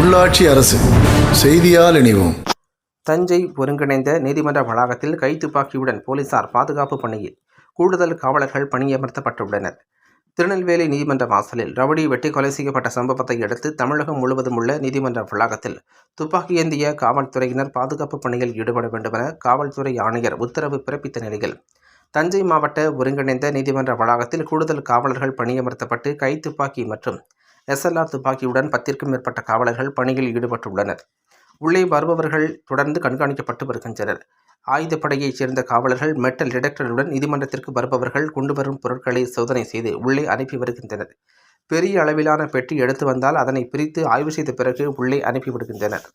உள்ளாட்சி அரசு. செய்தியால் இணைவோம். தஞ்சை ஒருங்கிணைந்த நீதிமன்ற வளாகத்தில் கைத்துப்பாக்கியுடன் போலீசார் பாதுகாப்பு பணியில் கூடுதல் காவலர்கள் பணியமர்த்தப்பட்டுள்ளனர். திருநெல்வேலி நீதிமன்ற வாசலில் ரவுடி வெட்டி கொலை செய்யப்பட்ட சம்பவத்தை அடுத்து தமிழகம் முழுவதும் உள்ள நீதிமன்ற வளாகத்தில் துப்பாக்கி ஏந்திய காவல்துறையினர் பாதுகாப்பு பணியில் ஈடுபட வேண்டுமென காவல்துறை ஆணையர் உத்தரவு பிறப்பித்த நிலையில் தஞ்சை மாவட்ட ஒருங்கிணைந்த நீதிமன்ற வளாகத்தில் கூடுதல் காவலர்கள் பணியமர்த்தப்பட்டு கைத்துப்பாக்கி மற்றும் எஸ்எல்ஆர் துப்பாக்கியுடன் பத்திற்கும் மேற்பட்ட காவலர்கள் பணியில் ஈடுபட்டுள்ளனர். உள்ளே வருபவர்கள் தொடர்ந்து கண்காணிக்கப்பட்டு வருகின்றனர். ஆயுதப்படையைச் சேர்ந்த காவலர்கள் மெட்டல் டிடெக்டருடன் நீதிமன்றத்திற்கு வருபவர்கள் கொண்டு வரும் பொருட்களை சோதனை செய்து உள்ளே அனுப்பி வருகின்றனர். பெரிய அளவிலான பெட்டி எடுத்து வந்தால் அதனை பிரித்து ஆய்வு செய்த பிறகு உள்ளே அனுப்பிவிடுகின்றனர்.